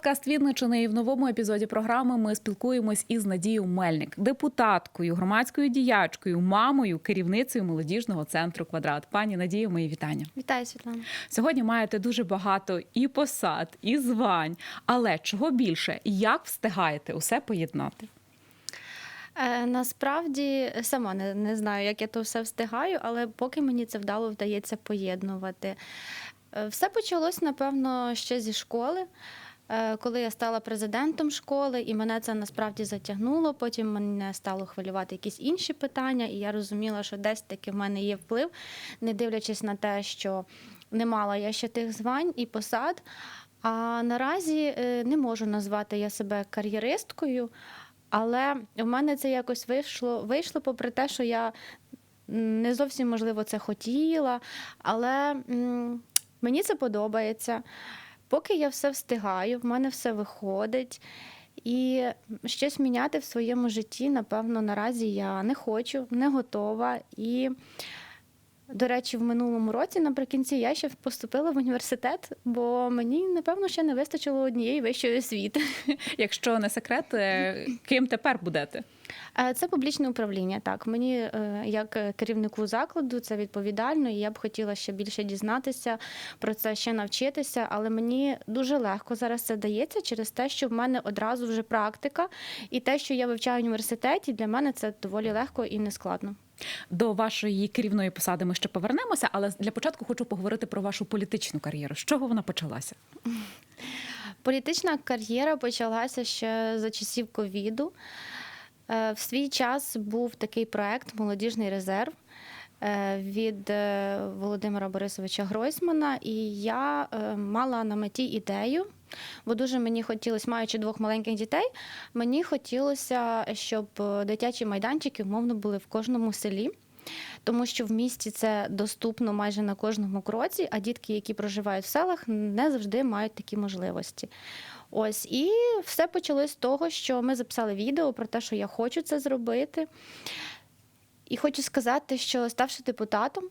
подкаст Вінничини і в новому епізоді програми ми спілкуємось із Надією Мельник, депутаткою, громадською діячкою, мамою, керівницею молодіжного центру Квадрат. Пані Надію, мої вітання. Вітаю, Світлана. Сьогодні маєте дуже багато і посад, і звань. Але чого більше, як встигаєте усе поєднати? Е, насправді сама не, не знаю, як я то все встигаю, але поки мені це вдало вдається поєднувати. Е, все почалось, напевно, ще зі школи. Е, Коли я стала президентом школи, і мене це насправді затягнуло. Потім мене стало хвилювати якісь інші питання, і я розуміла, що десь таки в мене є вплив, не дивлячись на те, що не мала я ще тих звань і посад. А наразі е, не можу назвати я себе кар'єристкою, але в мене це якось вийшло, вийшло попри те, що я не зовсім можливо це хотіла, але мені це подобається. Поки я все встигаю, в мене все виходить. І щось міняти в своєму житті, напевно, наразі я не хочу, не готова. І, до речі, в минулому році, наприкінці, я ще поступила в університет, бо мені, напевно, ще не вистачило однієї вищої освіти. Якщо не секрет, е, ким тепер будете? Е, Це публічне управління. Так, мені е, як керівнику закладу це відповідально, і я б хотіла ще більше дізнатися про це, ще навчитися. Але мені дуже легко зараз це дається через те, що в мене одразу вже практика, і те, що я вивчаю в університеті, для мене це доволі легко і нескладно. До вашої керівної посади ми ще повернемося, але для початку хочу поговорити про вашу політичну кар'єру. З чого вона почалася? Політична кар'єра почалася ще за часів ковіду. Е, В свій час був такий проект Молодіжний резерв е, від е, Володимира Борисовича Гройсмана, і я мала на меті ідею. Бо дуже мені хотілося, маючи двох маленьких дітей, мені хотілося, щоб е, дитячі майданчики умовно були в кожному селі. Тому що в місті це доступно майже на кожному кроці, а дітки, які проживають в селах, не завжди мають такі можливості. Ось і все почалось з того, що ми записали відео про те, що я хочу це зробити. І хочу сказати, що ставши депутатом,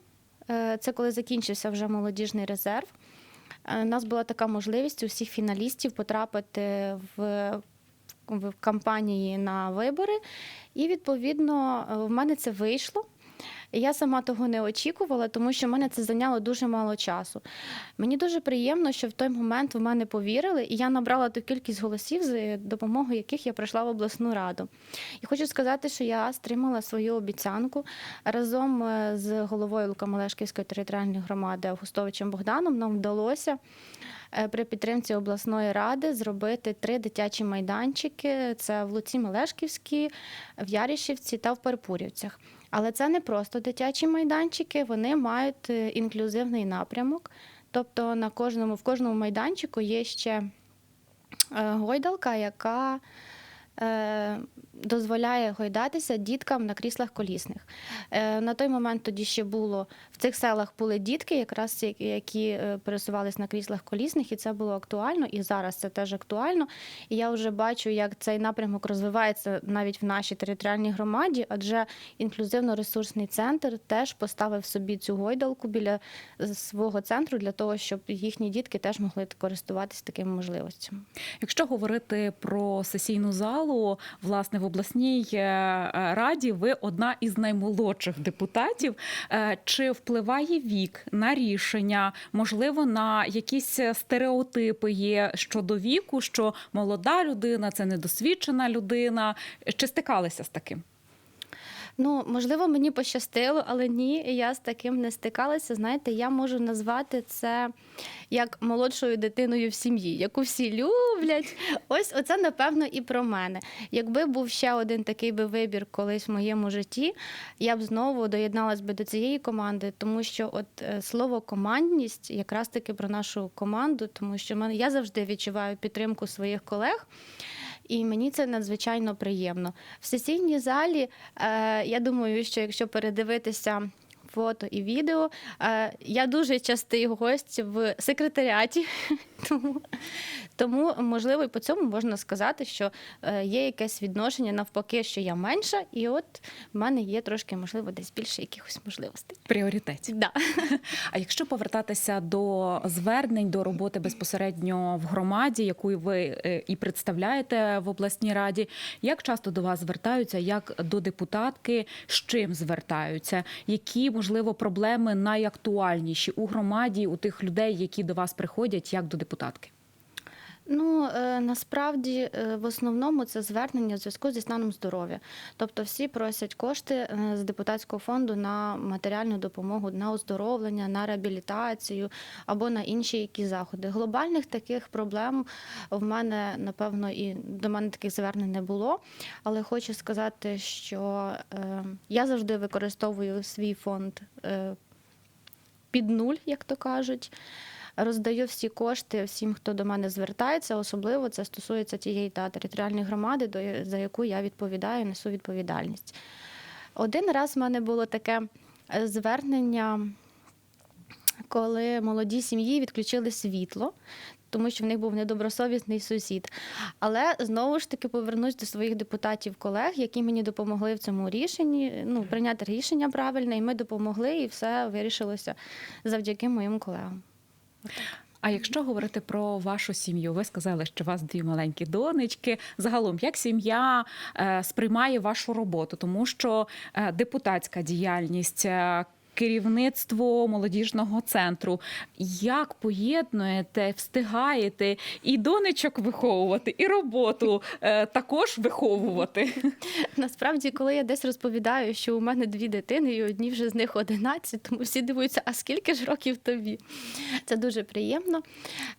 е, це коли закінчився вже молодіжний резерв. Е, нас була така можливість у всіх фіналістів потрапити в, в кампанії на вибори. І відповідно е, в мене це вийшло. Я сама того не очікувала, тому що мене це зайняло дуже мало часу. Мені дуже приємно, що в той момент в мене повірили, і я набрала ту кількість голосів, за допомогою яких я прийшла в обласну раду. І хочу сказати, що я стримала свою обіцянку разом е, з головою Лукамалешківської територіальної громади Августовичем Богданом. Нам вдалося е, при підтримці обласної ради зробити три дитячі майданчики: це в Луці Мелешківській, в Ярішівці та в Перпурівцях. Але це не просто дитячі майданчики, вони мають е, інклюзивний напрямок. Тобто на кожному, в кожному майданчику є ще е, гойдалка, яка е, дозволяє гойдатися діткам на кріслах колісних. Е, на той момент тоді ще було в цих селах були дітки, якраз які- е, пересувались на кріслах колісних, і це було актуально, і зараз це теж актуально. І я вже бачу, як цей напрямок розвивається навіть в нашій територіальній громаді, адже інклюзивно-ресурсний центр теж поставив собі цю гойдалку біля е, свого центру для того, щоб їхні дітки теж могли користуватися такими можливостями. Якщо говорити про сесійну залу, власне, в обласній е, е, раді ви одна із наймолодших депутатів. Е, Чи впливає вік на рішення? Можливо, на якісь стереотипи є щодо віку, що молода людина це недосвідчена людина? Чи стикалися з таким? Ну, можливо, мені пощастило, але ні, я з таким не стикалася. Знаєте, я можу назвати це як молодшою дитиною в сім'ї, яку всі люблять. Ось оце, напевно, і про мене. Якби був ще один такий би вибір колись в моєму житті, я б знову доєдналась би до цієї команди, тому що от е, слово командність якраз таки про нашу команду, тому що мене я завжди відчуваю підтримку своїх колег. І мені це надзвичайно приємно. В сесійній залі е, я думаю, що якщо передивитися фото і відео. Я дуже частий гость в секретаріаті, тому, тому можливо, і по цьому можна сказати, що е, є якесь відношення навпаки, що я менша, і от в мене є трошки, можливо, десь більше якихось можливостей. Пріоритетів. Да. А якщо повертатися до звернень до роботи безпосередньо в громаді, яку ви е, і представляєте в обласній раді, як часто до вас звертаються, як до депутатки, з чим звертаються? Які можливо проблеми найактуальніші у громаді, у тих людей, які до вас приходять, як до депутатки? Ну е, насправді е, в основному це звернення в зв'язку зі станом здоров'я. Тобто всі просять кошти е, з депутатського фонду на матеріальну допомогу, на оздоровлення, на реабілітацію або на інші які заходи. Глобальних таких проблем в мене напевно і до мене таких звернень не було. Але хочу сказати, що я завжди використовую свій фонд під нуль, як то кажуть. Роздаю всі кошти всім, хто до мене звертається. Особливо це стосується тієї та територіальної громади, до за яку я відповідаю, несу відповідальність. Один раз в мене було таке е, звернення, коли молоді сім'ї відключили світло. Тому що в них був недобросовісний сусід. Але знову ж таки повернусь до своїх депутатів колег, які мені допомогли в цьому рішенні, ну прийняти рішення правильне, і ми допомогли, і все вирішилося завдяки моїм колегам. А якщо говорити про вашу сім'ю, ви сказали, що у вас дві маленькі донечки. Загалом, як сім'я е, сприймає вашу роботу, тому що е, депутатська діяльність. Керівництво молодіжного центру. Як поєднуєте, встигаєте і донечок виховувати, і роботу е, також виховувати? Насправді, коли я десь розповідаю, що у мене дві дитини, і одні вже з них 11, тому всі дивуються, а скільки ж років тобі? Це дуже приємно.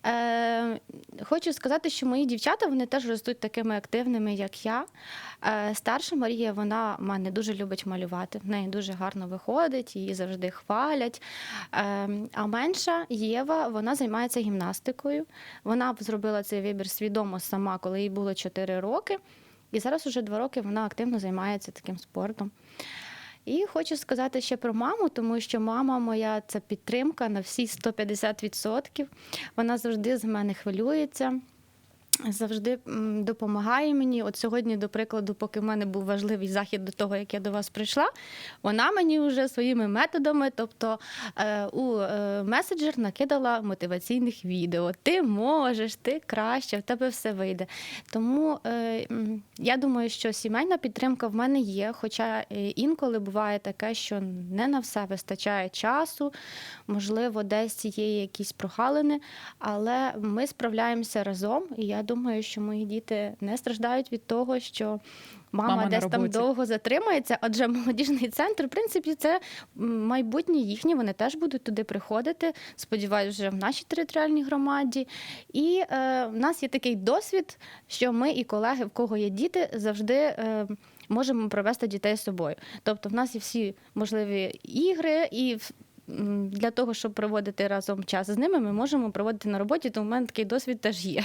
Е, хочу сказати, що мої дівчата вони теж ростуть такими активними, як я. Е, старша Марія, вона мене дуже любить малювати. В неї дуже гарно виходить, її завжди хвалять. Е, а менша Єва, вона займається гімнастикою. Вона зробила цей вибір свідомо сама, коли їй було 4 роки. І зараз уже два роки вона активно займається таким спортом. І хочу сказати ще про маму, тому що мама моя це підтримка на всі 150%. Вона завжди з мене хвилюється. Завжди допомагає мені. От сьогодні, до прикладу, поки в мене був важливий захід до того, як я до вас прийшла, вона мені вже своїми методами, тобто е, у е, меседжер накидала мотиваційних відео. Ти можеш, ти краще, в тебе все вийде. Тому е, я думаю, що сімейна підтримка в мене є. Хоча інколи буває таке, що не на все вистачає часу, можливо, десь є якісь прогалини, але ми справляємося разом. І я думаю, що мої діти не страждають від того, що. Мама, Мама десь там довго затримається, адже молодіжний центр, в принципі, це майбутнє їхнє. Вони теж будуть туди приходити. Сподіваюся, вже в нашій територіальній громаді. І е, в нас є такий досвід, що ми і колеги, в кого є діти, завжди. Е, Можемо провести дітей з собою. Тобто, в нас є всі можливі ігри, і для того, щоб проводити разом час з ними, ми можемо проводити на роботі, тому в мене такий досвід теж є.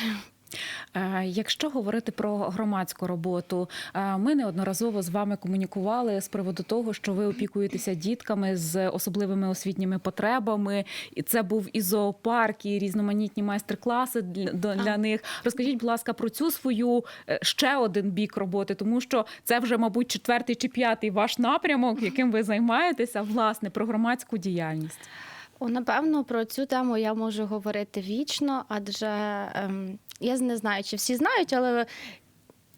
Е, Якщо говорити про громадську роботу, е, ми неодноразово з вами комунікували з приводу того, що ви опікуєтеся дітками з особливими освітніми потребами, і це був і зоопарк, і різноманітні майстер-класи для, для них. Розкажіть, будь ласка, про цю свою е, ще один бік роботи, тому що це вже, мабуть, четвертий чи п'ятий ваш напрямок, яким ви займаєтеся, власне, про громадську діяльність. О, напевно, про цю тему я можу говорити вічно, адже ем, я не знаю, чи всі знають, але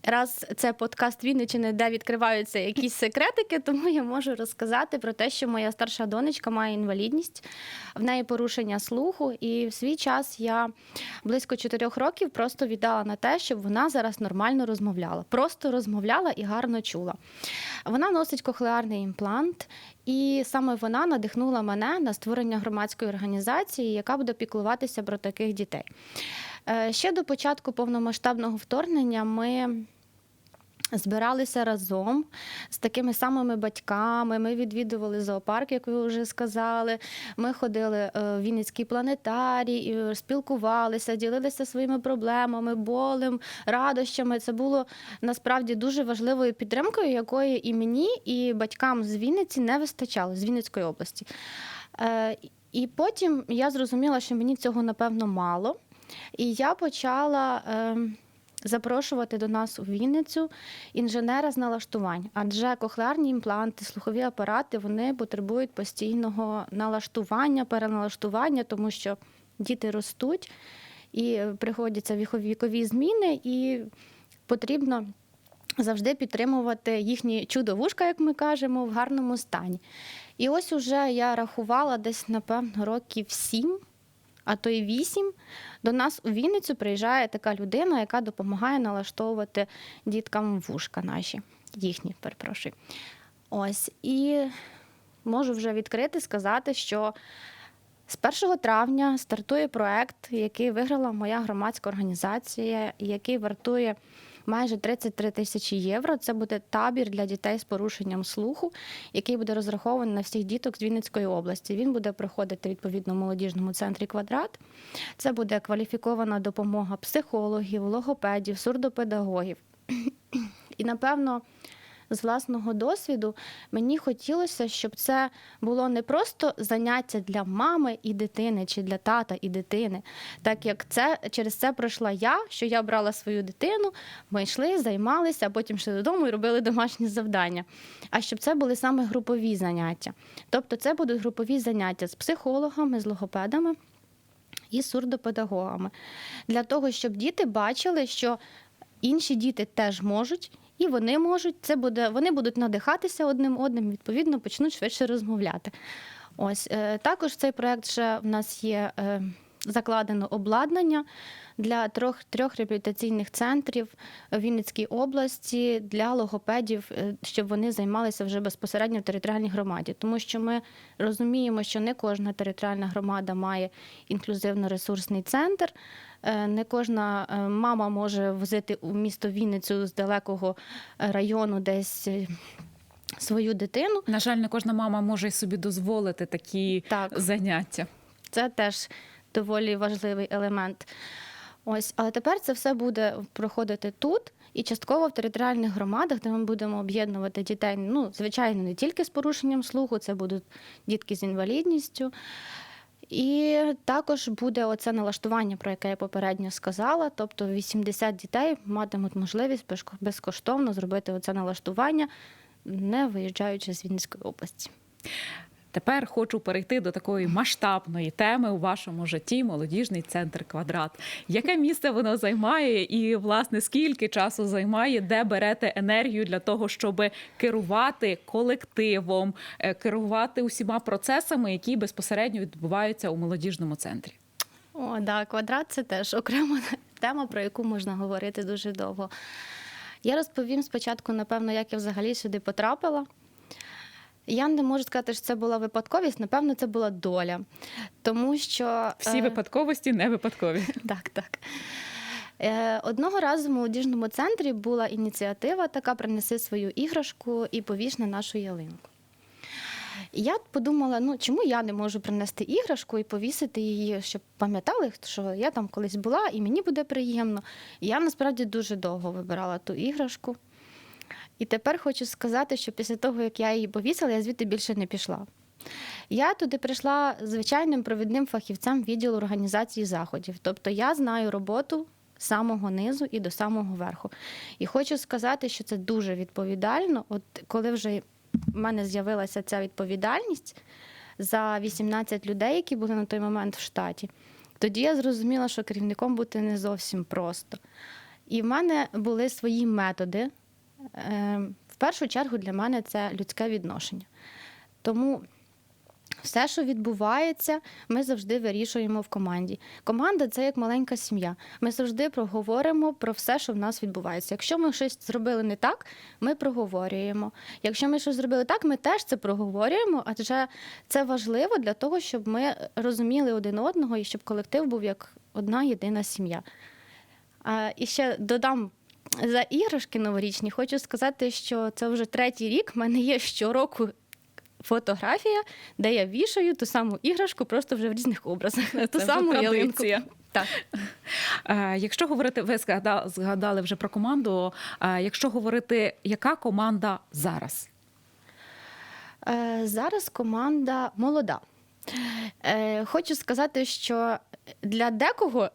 раз це подкаст Вінничини, де відкриваються якісь секретики, тому я можу розказати про те, що моя старша донечка має інвалідність, в неї порушення слуху, і в свій час я близько чотирьох років просто віддала на те, щоб вона зараз нормально розмовляла. Просто розмовляла і гарно чула. Вона носить кохлеарний імплант, і саме вона надихнула мене на створення громадської організації, яка буде піклуватися про таких дітей. Е, Ще до початку повномасштабного вторгнення ми Збиралися разом з такими самими батьками. Ми відвідували зоопарк, як ви вже сказали. Ми ходили е, в Вінницький планетарій, спілкувалися, ділилися своїми проблемами, болем, радощами. Це було насправді дуже важливою підтримкою, якої і мені, і батькам з Вінниці не вистачало з Вінницької області. Е, І потім я зрозуміла, що мені цього напевно мало. І я почала. ем, запрошувати до нас у Вінницю інженера з налаштувань, адже кохлеарні імпланти, слухові апарати вони потребують постійного налаштування, переналаштування, тому що діти ростуть і приходяться вікові вікові зміни, і потрібно завжди підтримувати їхні чудовушка, як ми кажемо, в гарному стані. І ось уже я рахувала десь, напевно, років сім, а то й вісім. До нас у Вінницю приїжджає така людина, яка допомагає налаштовувати діткам вушка наші, їхні, перепрошую. Ось. І можу вже відкрити сказати, що з 1 травня стартує проект, який виграла моя громадська організація, який вартує майже 33 тисячі євро. Це буде табір для дітей з порушенням слуху, який буде розрахований на всіх діток з Вінницької області. Він буде проходити відповідно в молодіжному центрі квадрат. Це буде кваліфікована допомога психологів, логопедів, сурдопедагогів. І напевно. З власного досвіду мені хотілося, щоб це було не просто заняття для мами і дитини, чи для тата і дитини, так як це через це пройшла я, що я брала свою дитину, ми йшли, займалися, а потім йшли додому і робили домашні завдання. А щоб це були саме групові заняття. Тобто, це будуть групові заняття з психологами, з логопедами і сурдопедагогами, для того, щоб діти бачили, що інші діти теж можуть. І вони можуть, це буде, вони будуть надихатися одним одним, відповідно, почнуть швидше розмовляти. Ось е, також цей проект ще в нас є е, закладено обладнання для трьох, трьох реабілітаційних центрів в Вінницькій області для логопедів, е, щоб вони займалися вже безпосередньо в територіальній громаді. Тому що ми розуміємо, що не кожна територіальна громада має інклюзивно-ресурсний центр. Е, Не кожна е, мама може возити у місто Вінницю з далекого району десь свою дитину. На жаль, не кожна мама може собі дозволити такі Так. заняття. Це теж доволі важливий елемент. Ось, але тепер це все буде проходити тут і частково в територіальних громадах, де ми будемо об'єднувати дітей. Ну, звичайно, не тільки з порушенням слуху, це будуть дітки з інвалідністю. І також буде оце налаштування, про яке я попередньо сказала. Тобто 80 дітей матимуть можливість безкоштовно зробити оце налаштування, не виїжджаючи з Вінницької області. Тепер хочу перейти до такої масштабної теми у вашому житті молодіжний центр квадрат. Яке місце воно займає, і власне скільки часу займає, де берете енергію для того, щоб керувати колективом, е, керувати усіма процесами, які безпосередньо відбуваються у молодіжному центрі? О, да, квадрат це теж окрема тема, про яку можна говорити дуже довго. Я розповім спочатку, напевно, як я взагалі сюди потрапила. Я не можу сказати, що це була випадковість, напевно, це була доля. Тому що Всі е, випадковості не випадкові. так, так. Е, Одного разу в молодіжному центрі була ініціатива така принеси свою іграшку і повіш на нашу ялинку. І я подумала, ну чому я не можу принести іграшку і повісити її, щоб пам'ятали, що я там колись була, і мені буде приємно. І я насправді дуже довго вибирала ту іграшку. І тепер хочу сказати, що після того, як я її повісила, я звідти більше не пішла. Я туди прийшла звичайним провідним фахівцем відділу організації заходів. Тобто я знаю роботу з самого низу і до самого верху. І хочу сказати, що це дуже відповідально. От коли вже в мене з'явилася ця відповідальність за 18 людей, які були на той момент в штаті, тоді я зрозуміла, що керівником бути не зовсім просто. І в мене були свої методи. Е, В першу чергу для мене це людське відношення. Тому все, що відбувається, ми завжди вирішуємо в команді. Команда це як маленька сім'я. Ми завжди проговоримо про все, що в нас відбувається. Якщо ми щось зробили не так, ми проговорюємо. Якщо ми щось зробили так, ми теж це проговорюємо, адже це важливо для того, щоб ми розуміли один одного і щоб колектив був як одна єдина сім'я. І ще додам за іграшки новорічні, хочу сказати, що це вже третій рік. В мене є щороку фотографія, де я вішаю ту саму іграшку, просто вже в різних образах. Ту саму ялинку. Так. Е, Якщо говорити, ви згадали, вже про команду. е, Якщо говорити, яка команда зараз? Е, Зараз команда молода. Хочу сказати, що для декого.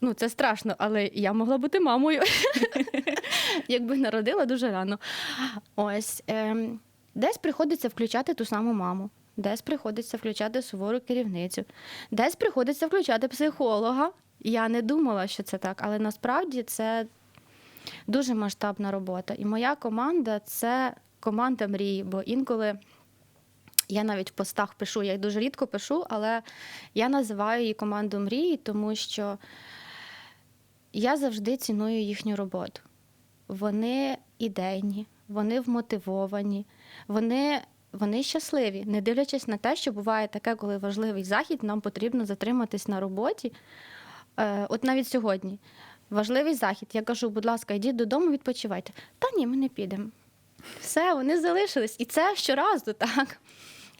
Ну, це страшно, але я могла бути мамою, якби народила дуже рано. Ось ем, десь приходиться включати ту саму маму, десь приходиться включати сувору керівницю, десь приходиться включати психолога. Я не думала, що це так, але насправді це дуже масштабна робота. І моя команда це команда мрії, бо інколи. Я навіть в постах пишу, я їх дуже рідко пишу, але я називаю її команду мрії, тому що я завжди ціную їхню роботу. Вони ідейні, вони вмотивовані, вони, вони щасливі, не дивлячись на те, що буває таке, коли важливий захід, нам потрібно затриматись на роботі. Е, от навіть сьогодні важливий захід. Я кажу, будь ласка, йдіть додому, відпочивайте. Та ні, ми не підемо. Все, вони залишились. І це щоразу так.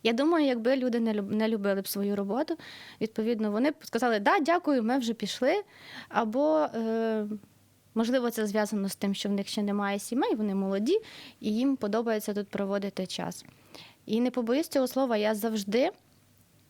Я думаю, якби люди не люб- не любили б свою роботу, відповідно, вони б сказали, да, дякую, ми вже пішли. Або, е, можливо, це зв'язано з тим, що в них ще немає сімей, вони молоді, і їм подобається тут проводити час. І не побоюсь цього слова, я завжди,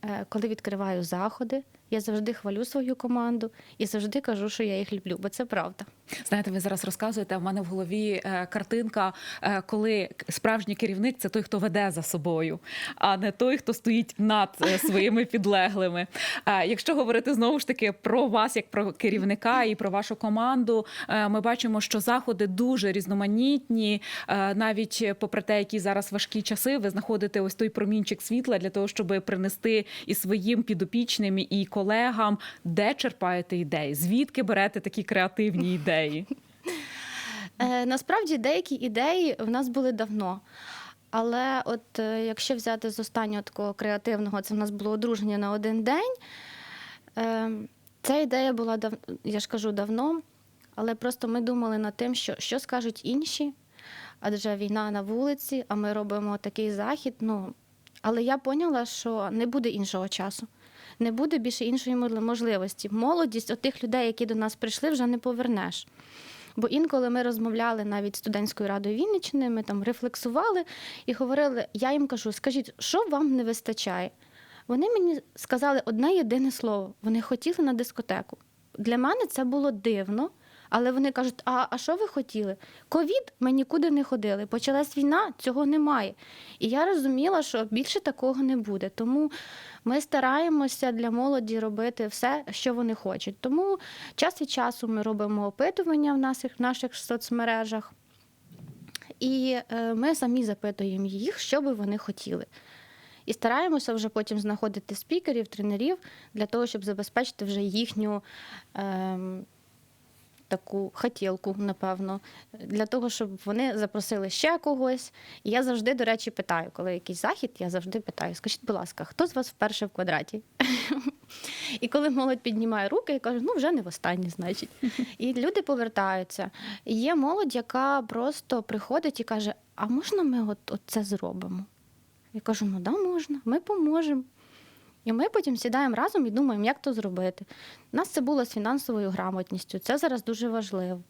е, коли відкриваю заходи, я завжди хвалю свою команду і завжди кажу, що я їх люблю, бо це правда. Знаєте, ви зараз розказуєте. В мене в голові е, картинка, е, коли справжній керівник це той, хто веде за собою, а не той, хто стоїть над е, своїми підлеглими. Якщо говорити знову ж таки про вас, як про керівника і про вашу команду, ми бачимо, що заходи дуже різноманітні. Навіть попри те, які зараз важкі часи, ви знаходите ось той промінчик світла для того, щоб принести і своїм підопічним, і колегам, де черпаєте ідеї, звідки берете такі креативні ідеї. Е, насправді деякі ідеї в нас були давно. Але от е, якщо взяти з останнього такого креативного, це в нас було одруження на один день. Е, ця ідея була дав... я ж кажу давно, але просто ми думали над тим, що, що скажуть інші, адже війна на вулиці, а ми робимо такий захід. Ну, але я поняла, що не буде іншого часу. Не буде більше іншої можливості. Молодість от тих людей, які до нас прийшли, вже не повернеш. Бо інколи ми розмовляли навіть студентською радою Вінниччини, ми там рефлексували і говорили: я їм кажу, скажіть, що вам не вистачає? Вони мені сказали одне єдине слово: вони хотіли на дискотеку. Для мене це було дивно, але вони кажуть: а, а що ви хотіли? Ковід ми нікуди не ходили. Почалась війна, цього немає. І я розуміла, що більше такого не буде. Тому ми стараємося для молоді робити все, що вони хочуть. Тому час від часу ми робимо опитування в наших, наших соцмережах, і е, ми самі запитуємо їх, що би вони хотіли. І стараємося вже потім знаходити спікерів, тренерів для того, щоб забезпечити вже їхню ем, таку хотілку, напевно, для того, щоб вони запросили ще когось. І я завжди, до речі, питаю, коли якийсь захід, я завжди питаю: скажіть, будь ласка, хто з вас вперше в квадраті? І коли молодь піднімає руки, я кажу, ну вже не востаннє, значить. І люди повертаються. І Є молодь, яка просто приходить і каже: А можна ми от, от це зробимо? Я кажу: ну да, можна, ми поможемо. І ми потім сідаємо разом і думаємо, як то зробити. У нас це було з фінансовою грамотністю, це зараз дуже важливо.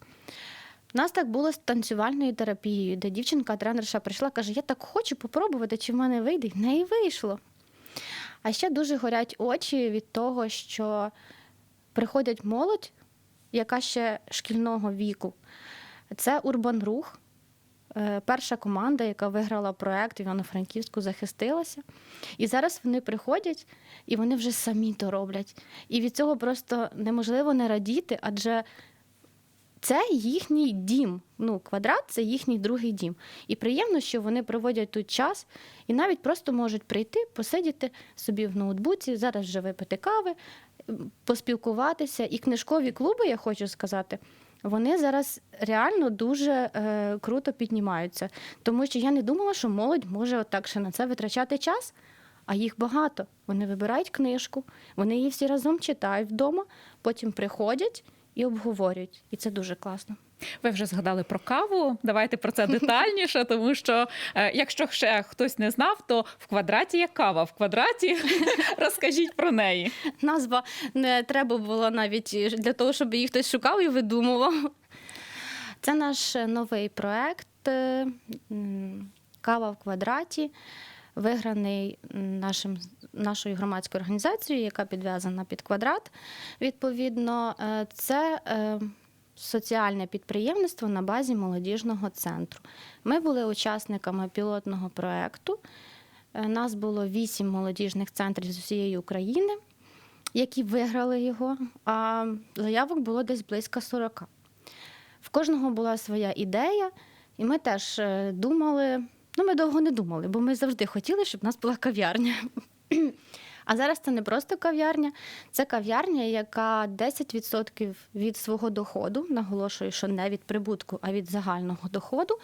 У нас так було з танцювальною терапією, де дівчинка-тренерша прийшла, каже: Я так хочу попробувати, чи в мене вийде. І в неї вийшло. А ще дуже горять очі від того, що приходять молодь, яка ще шкільного віку. Це Урбан Рух, перша команда, яка виграла проект Івано-Франківську, захистилася. І зараз вони приходять і вони вже самі то роблять. І від цього просто неможливо не радіти, адже це їхній дім. Ну, квадрат це їхній другий дім. І приємно, що вони проводять тут час і навіть просто можуть прийти, посидіти собі в ноутбуці, зараз вже випити кави, поспілкуватися. І книжкові клуби, я хочу сказати, вони зараз реально дуже е, круто піднімаються. Тому що я не думала, що молодь може отак ще на це витрачати час. А їх багато. Вони вибирають книжку, вони її всі разом читають вдома, потім приходять і обговорюють. І це дуже класно. Ви вже згадали про каву. Давайте про це детальніше, тому що е, якщо ще хтось не знав, то в квадраті є кава. В квадраті розкажіть про неї. Назва не треба було навіть для того, щоб її хтось шукав і видумував. Це наш новий проект е, Кава в квадраті, виграний нашим, нашою громадською організацією, яка підв'язана під квадрат. Відповідно, Е, це соціальне підприємництво на базі молодіжного центру. Ми були учасниками пілотного проекту. Е, Нас було вісім молодіжних центрів з усієї України, які виграли його, а заявок було десь близько 40. В кожного була своя ідея, і ми теж е, думали. Ну, ми довго не думали, бо ми завжди хотіли, щоб в нас була кав'ярня. А зараз це не просто кав'ярня, це кав'ярня, яка 10% від свого доходу, наголошую, що не від прибутку, а від загального доходу,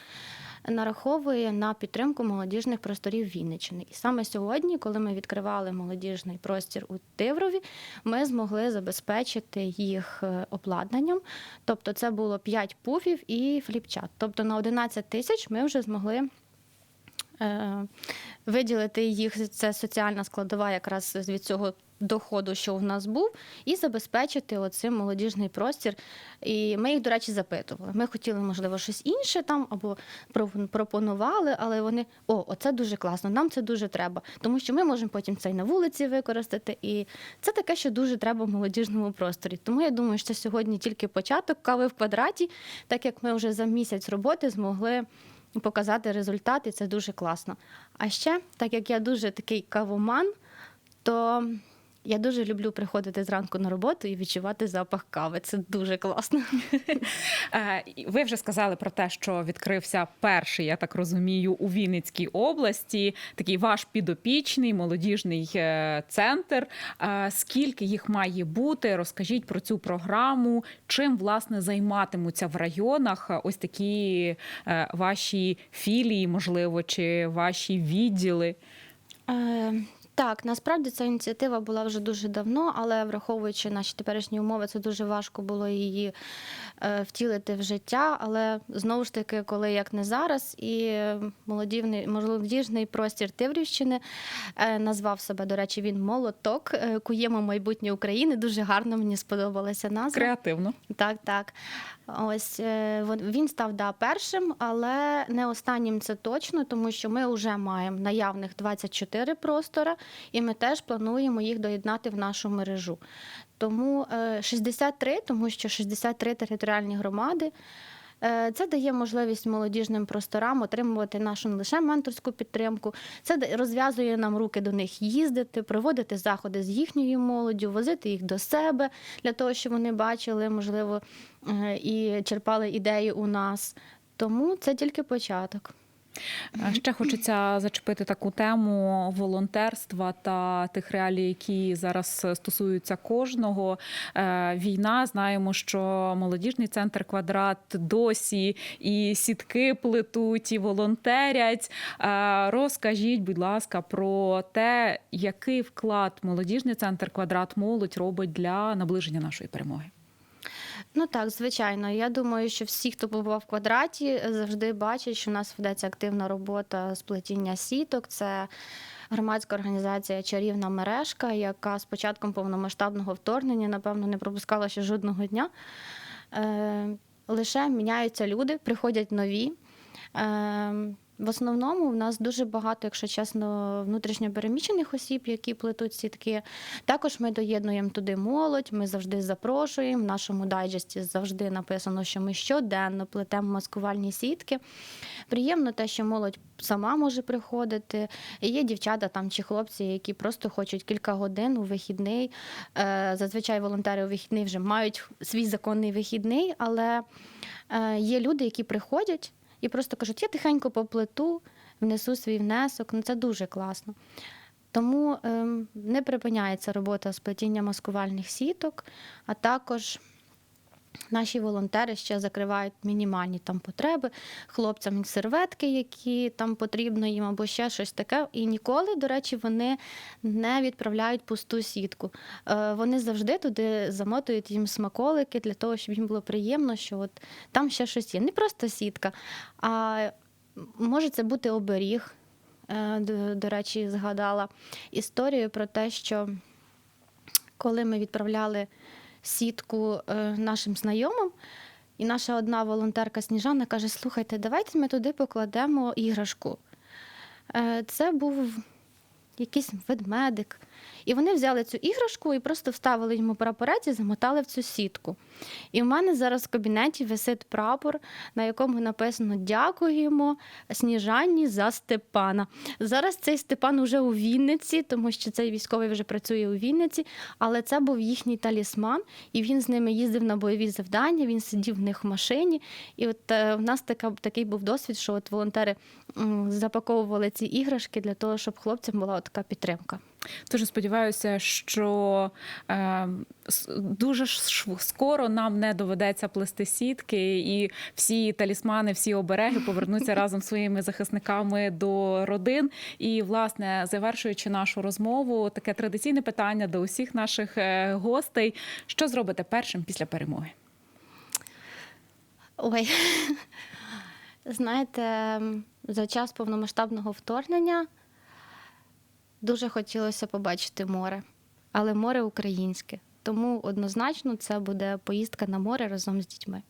нараховує на підтримку молодіжних просторів Вінниччини. І саме сьогодні, коли ми відкривали молодіжний простір у Тиврові, ми змогли забезпечити їх е, обладнанням. Тобто, це було 5 пуфів і фліпчат. Тобто на 11 тисяч ми вже змогли. Е, Виділити їх це соціальна складова, якраз від цього доходу, що в нас був, і забезпечити оцим молодіжний простір. І ми їх, до речі, запитували. Ми хотіли, можливо, щось інше там або пропонували, але вони о, оце дуже класно, нам це дуже треба. Тому що ми можемо потім це і на вулиці використати. І це таке, що дуже треба в молодіжному просторі. Тому я думаю, що сьогодні тільки початок кави в квадраті, так як ми вже за місяць роботи змогли. Показати результат, і це дуже класно. А ще, так як я дуже такий кавоман, то я дуже люблю приходити зранку на роботу і відчувати запах кави. Це дуже класно. Е, Ви вже сказали про те, що відкрився перший, я так розумію, у Вінницькій області такий ваш підопічний молодіжний е, центр. Е, Скільки їх має бути? Розкажіть про цю програму. Чим власне займатимуться в районах ось такі ваші філії, можливо, чи ваші відділи? Так, насправді ця ініціатива була вже дуже давно, але враховуючи наші теперішні умови, це дуже важко було її е, втілити в життя. Але знову ж таки, коли як не зараз, і молодіжний, молодіжний простір Тиврівщини е, назвав себе, до речі, він молоток. е, Куємо майбутнє України. Дуже гарно мені сподобалася назва. Креативно. Так, так. Ось е, він став да, першим, але не останнім це точно, тому що ми вже маємо наявних 24 простора, і ми теж плануємо їх доєднати в нашу мережу. Тому е, 63, тому що 63 територіальні громади. Е, Це дає можливість молодіжним просторам отримувати нашу не лише менторську підтримку, це розв'язує нам руки до них їздити, проводити заходи з їхньою молоддю, возити їх до себе для того, щоб вони бачили, можливо, е, і черпали ідеї у нас. Тому це тільки початок. Е, Ще хочеться зачепити таку тему волонтерства та тих реалій, які зараз стосуються кожного. Е, Війна знаємо, що молодіжний центр квадрат досі і сітки плетуть, і волонтерять. Е, Розкажіть, будь ласка, про те, який вклад молодіжний центр квадрат молодь робить для наближення нашої перемоги. Ну так, звичайно. Я думаю, що всі, хто побував в квадраті, завжди бачать, що у нас ведеться активна робота з плетіння сіток. Це громадська організація Чарівна мережка, яка з початком повномасштабного вторгнення, напевно, не пропускала ще жодного дня. Е, лише міняються люди, приходять нові. В основному в нас дуже багато, якщо чесно, внутрішньопереміщених осіб, які плетуть сітки. Також ми доєднуємо туди молодь, ми завжди запрошуємо. В нашому дайджесті завжди написано, що ми щоденно плетемо маскувальні сітки. Приємно те, що молодь сама може приходити. І є дівчата там чи хлопці, які просто хочуть кілька годин у вихідний. Е, Зазвичай волонтери у вихідний вже мають свій законний вихідний, але е, є люди, які приходять і просто кажуть, я тихенько поплету, внесу свій внесок. Ну це дуже класно. Тому ем, не припиняється робота з плетіння маскувальних сіток, а також Наші волонтери ще закривають мінімальні там потреби хлопцям серветки, які там потрібно їм, або ще щось таке. І ніколи, до речі, вони не відправляють пусту сітку. Е, Вони завжди туди замотують їм смаколики для того, щоб їм було приємно, що от там ще щось є. Не просто сітка, а може це бути оберіг. Е, До, до речі, згадала історію про те, що коли ми відправляли сітку е, нашим знайомим, і наша одна волонтерка Сніжана каже: слухайте, давайте ми туди покладемо іграшку. Е, Це був якийсь ведмедик. І вони взяли цю іграшку і просто вставили йому прапорець і замотали в цю сітку. І в мене зараз в кабінеті висить прапор, на якому написано Дякуємо Сніжанні за Степана. Зараз цей Степан уже у Вінниці, тому що цей військовий вже працює у Вінниці, але це був їхній талісман, і він з ними їздив на бойові завдання, він сидів в них в машині. І от е, в нас така, такий був досвід, що от волонтери запаковували ці іграшки для того, щоб хлопцям була така підтримка. Дуже сподіваюся, що е, дуже скоро нам не доведеться плести сітки, і всі талісмани, всі обереги повернуться разом з своїми захисниками до родин. І, власне, завершуючи нашу розмову, таке традиційне питання до усіх наших е, гостей: що зробите першим після перемоги? Ой, знаєте, за час повномасштабного вторгнення дуже хотілося побачити море, але море українське. Тому однозначно це буде поїздка на море разом з дітьми.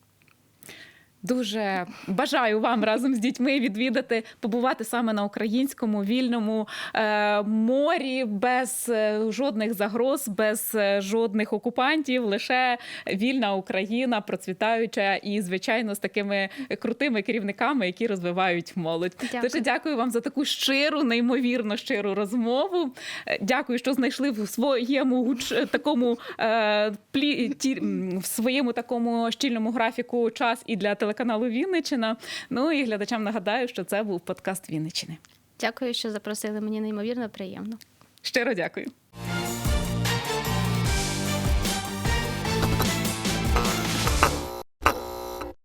Дуже бажаю вам разом з дітьми відвідати, побувати саме на українському вільному е, морі без е, жодних загроз, без е, жодних окупантів. Лише вільна Україна, процвітаюча і, звичайно, з такими крутими керівниками, які розвивають молодь. Дякую. Дуже дякую вам за таку щиру, неймовірно щиру розмову. Е, Дякую, що знайшли в своєму гуч- такому е, плі, ті, в своєму такому щільному графіку час і для телеканалу Вінничина. Ну і глядачам нагадаю, що це був подкаст Вінничини. Дякую, що запросили. Мені неймовірно приємно. Щиро дякую.